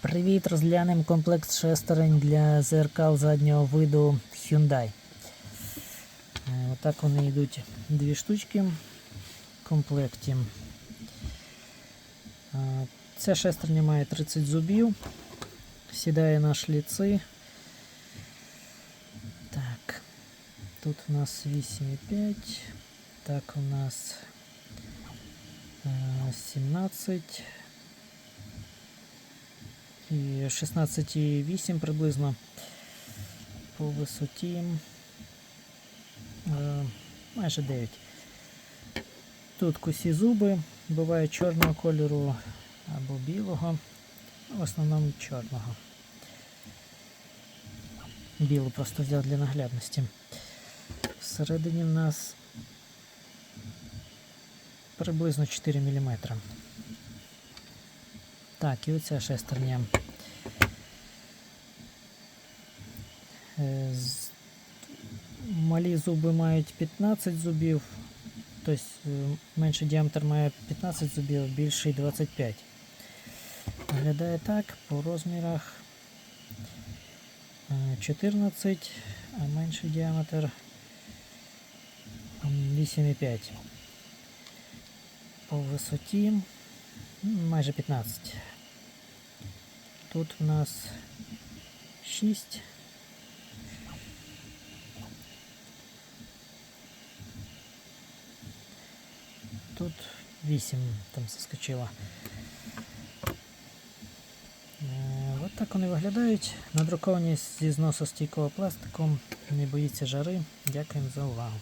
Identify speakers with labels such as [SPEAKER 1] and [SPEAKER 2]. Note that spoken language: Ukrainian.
[SPEAKER 1] Привіт, розглянемо комплект шестерень для зеркал заднього виду Hyundai. Е, Отак вони йдуть дві штучки в комплекті. Е, Ця шестерня має 30 зубів, сідає на шліци. Так, тут у нас 8,5, так у нас е, 17 і 16,8 приблизно по висоті е, майже 9. Тут косі зуби, бувають чорного кольору або білого, в основному чорного. Білу просто взяв для наглядності. Всередині в нас приблизно 4 мм. Так, і оця шестерня. Е, Малі зуби мають 15 зубів, тобто е, менший діаметр має 15 зубів, більший 25. Виглядає так по розмірах е, 14, а менший діаметр 8,5. По висоті майже 15. Тут у нас 6. Тут 8 там соскочило. Е, От так вони виглядають. Надруковані зі зносостійкого пластику. Не боїться жари. Дякуємо за увагу.